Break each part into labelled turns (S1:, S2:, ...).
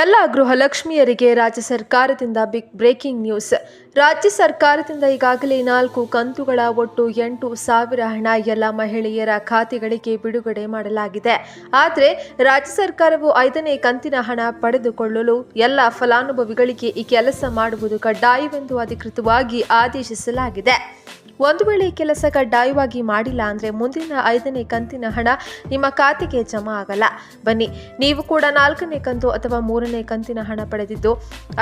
S1: ಎಲ್ಲ ಗೃಹಲಕ್ಷ್ಮಿಯರಿಗೆ ರಾಜ್ಯ ಸರ್ಕಾರದಿಂದ ಬಿಗ್ ಬ್ರೇಕಿಂಗ್ ನ್ಯೂಸ್. ರಾಜ್ಯ ಸರ್ಕಾರದಿಂದ ಈಗಾಗಲೇ ನಾಲ್ಕು ಕಂತುಗಳ ಒಟ್ಟು ಎಂಟು ಸಾವಿರ ಹಣ ಎಲ್ಲ ಮಹಿಳೆಯರ ಖಾತೆಗಳಿಗೆ ಬಿಡುಗಡೆ ಮಾಡಲಾಗಿದೆ. ಆದರೆ ರಾಜ್ಯ ಸರ್ಕಾರವು ಐದನೇ ಕಂತಿನ ಹಣ ಪಡೆದುಕೊಳ್ಳಲು ಎಲ್ಲ ಫಲಾನುಭವಿಗಳಿಗೆ ಈ ಕೆಲಸ ಮಾಡುವುದು ಕಡ್ಡಾಯವೆಂದು ಅಧಿಕೃತವಾಗಿ ಆದೇಶಿಸಲಾಗಿದೆ. ಒಂದು ವೇಳೆ ಕೆಲಸ ಕಡ್ಡಾಯವಾಗಿ ಮಾಡಿಲ್ಲ ಅಂದರೆ ಮುಂದಿನ ಐದನೇ ಕಂತಿನ ಹಣ ನಿಮ್ಮ ಖಾತೆಗೆ ಜಮಾ ಆಗಲ್ಲ. ಬನ್ನಿ, ನೀವು ಕೂಡ ನಾಲ್ಕನೇ ಕಂತು ಅಥವಾ ಮೂರನೇ ಕಂತಿನ ಹಣ ಪಡೆದಿದ್ದು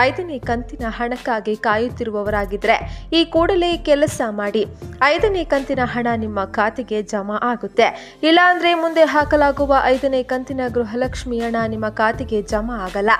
S1: ಐದನೇ ಕಂತಿನ ಹಣಕ್ಕಾಗಿ ಕಾಯುತ್ತಿರುವವರಾಗಿದ್ದರೆ ಈ ಕೂಡಲೇ ಕೆಲಸ ಮಾಡಿ. ಐದನೇ ಕಂತಿನ ಹಣ ನಿಮ್ಮ ಖಾತೆಗೆ ಜಮಾ ಆಗುತ್ತೆ. ಇಲ್ಲ ಅಂದರೆ ಮುಂದೆ ಹಾಕಲಾಗುವ ಐದನೇ ಕಂತಿನ ಗೃಹಲಕ್ಷ್ಮಿ ಹಣ ನಿಮ್ಮ ಖಾತೆಗೆ ಜಮಾ ಆಗಲ್ಲ.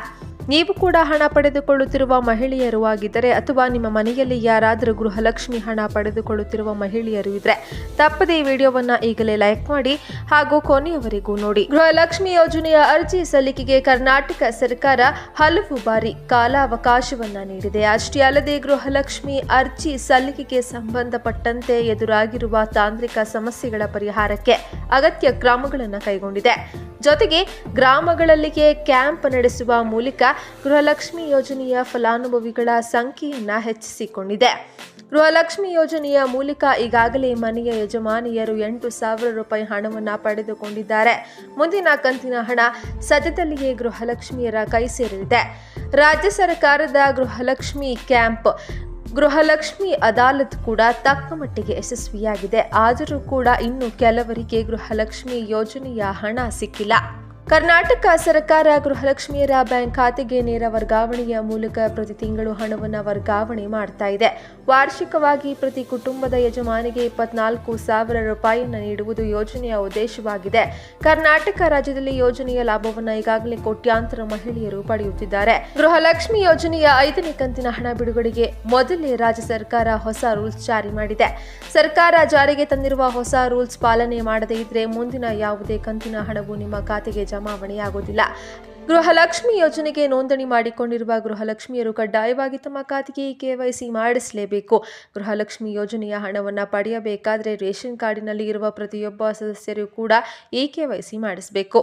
S1: ನೀವು ಕೂಡ ಹಣ ಪಡೆದುಕೊಳ್ಳುತ್ತಿರುವ ಮಹಿಳೆಯರು ಆಗಿದ್ದರೆ ಅಥವಾ ನಿಮ್ಮ ಮನೆಯಲ್ಲಿ ಯಾರಾದರೂ ಗೃಹಲಕ್ಷ್ಮಿ ಹಣ ಪಡೆದುಕೊಳ್ಳುತ್ತಿರುವ ಮಹಿಳೆಯರು ಇದ್ರೆ ತಪ್ಪದೇ ವಿಡಿಯೋವನ್ನ ಈಗಲೇ ಲೈಕ್ ಮಾಡಿ ಹಾಗೂ ಕೊನೆಯವರೆಗೂ ನೋಡಿ. ಗೃಹಲಕ್ಷ್ಮಿ ಯೋಜನೆಯ ಅರ್ಜಿ ಸಲ್ಲಿಕೆಗೆ ಕರ್ನಾಟಕ ಸರ್ಕಾರ ಹಲವು ಬಾರಿ ಕಾಲಾವಕಾಶವನ್ನ ನೀಡಿದೆ. ಅಷ್ಟೇ ಅಲ್ಲದೆ ಗೃಹಲಕ್ಷ್ಮಿ ಅರ್ಜಿ ಸಲ್ಲಿಕೆಗೆ ಸಂಬಂಧಪಟ್ಟಂತೆ ಎದುರಾಗಿರುವ ತಾಂತ್ರಿಕ ಸಮಸ್ಯೆಗಳ ಪರಿಹಾರಕ್ಕೆ ಅಗತ್ಯ ಕ್ರಮಗಳನ್ನು ಕೈಗೊಂಡಿದೆ. ಜೊತೆಗೆ ಗ್ರಾಮಗಳಲ್ಲಿಗೆ ಕ್ಯಾಂಪ್ ನಡೆಸುವ ಮೂಲಕ ಗೃಹಲಕ್ಷ್ಮಿ ಯೋಜನೆಯ ಫಲಾನುಭವಿಗಳ ಸಂಖ್ಯೆಯನ್ನು ಹೆಚ್ಚಿಸಿಕೊಂಡಿದೆ. ಗೃಹಲಕ್ಷ್ಮಿ ಯೋಜನೆಯ ಮೂಲಕ ಈಗಾಗಲೇ ಮನೆಯ ಯಜಮಾನಿಯರು ಎಂಟು ಸಾವಿರ ರೂಪಾಯಿ ಹಣವನ್ನು ಪಡೆದುಕೊಂಡಿದ್ದಾರೆ. ಮುಂದಿನ ಕಂತಿನ ಹಣ ಸದ್ಯದಲ್ಲಿಯೇ ಗೃಹಲಕ್ಷ್ಮಿಯರ ಕೈ ಸೇರಲಿದೆ. ರಾಜ್ಯ ಸರ್ಕಾರದ ಗೃಹಲಕ್ಷ್ಮಿ ಕ್ಯಾಂಪ್ ಗೃಹಲಕ್ಷ್ಮಿ ಅದಾಲತ್ ಕೂಡ ತಕ್ಕ ಮಟ್ಟಿಗೆ ಯಶಸ್ವಿಯಾಗಿದೆ. ಆದರೂ ಕೂಡ ಇನ್ನು ಕೆಲವರಿಗೆ ಗೃಹಲಕ್ಷ್ಮಿ ಯೋಜನೆಯ ಹಣ ಸಿಕ್ಕಿಲ್ಲ. ಕರ್ನಾಟಕ ಸರ್ಕಾರ ಗೃಹಲಕ್ಷ್ಮಿಯರ ಬ್ಯಾಂಕ್ ಖಾತೆಗೆ ನೇರ ವರ್ಗಾವಣೆಯ ಮೂಲಕ ಪ್ರತಿ ತಿಂಗಳು ಹಣವನ್ನು ವರ್ಗಾವಣೆ ಮಾಡ್ತಾ ಇದೆ. ವಾರ್ಷಿಕವಾಗಿ ಪ್ರತಿ ಕುಟುಂಬದ ಯಜಮಾನಿಗೆ ಇಪ್ಪತ್ನಾಲ್ಕು ಸಾವಿರ ರೂಪಾಯಿಯನ್ನು ನೀಡುವುದು ಯೋಜನೆಯ ಉದ್ದೇಶವಾಗಿದೆ. ಕರ್ನಾಟಕ ರಾಜ್ಯದಲ್ಲಿ ಯೋಜನೆಯ ಲಾಭವನ್ನು ಈಗಾಗಲೇ ಕೋಟ್ಯಾಂತರ ಮಹಿಳೆಯರು ಪಡೆಯುತ್ತಿದ್ದಾರೆ. ಗೃಹಲಕ್ಷ್ಮಿ ಯೋಜನೆಯ ಐದನೇ ಕಂತಿನ ಹಣ ಬಿಡುಗಡೆಗೆ ಮೊದಲೇ ರಾಜ್ಯ ಸರ್ಕಾರ ಹೊಸ ರೂಲ್ಸ್ ಜಾರಿ ಮಾಡಿದೆ. ಸರ್ಕಾರ ಜಾರಿಗೆ ತಂದಿರುವ ಹೊಸ ರೂಲ್ಸ್ ಪಾಲನೆ ಮಾಡದೇ ಇದ್ರೆ ಮುಂದಿನ ಯಾವುದೇ ಕಂತಿನ ಹಣವು ನಿಮ್ಮ ಖಾತೆಗೆ ಜಮಾವಣೆಯಾಗುವುದಿಲ್ಲ ಗೃಹಲಕ್ಷ್ಮಿ ಯೋಜನೆಗೆ ನೋಂದಣಿ ಮಾಡಿಕೊಂಡಿರುವ ಗೃಹಲಕ್ಷ್ಮಿಯರು ಕಡ್ಡಾಯವಾಗಿ ತಮ್ಮ ಖಾತೆಗೆ ಕೆವೈಸಿ ಮಾಡಿಸಲೇಬೇಕು. ಗೃಹಲಕ್ಷ್ಮಿ ಯೋಜನೆಯ ಹಣವನ್ನು ಪಡೆಯಬೇಕಾದರೆ ರೇಷನ್ ಕಾರ್ಡಿನಲ್ಲಿ ಇರುವ ಪ್ರತಿಯೊಬ್ಬ ಸದಸ್ಯರು ಕೂಡ ಈ ಕೆವೈಸಿ ಮಾಡಿಸಬೇಕು.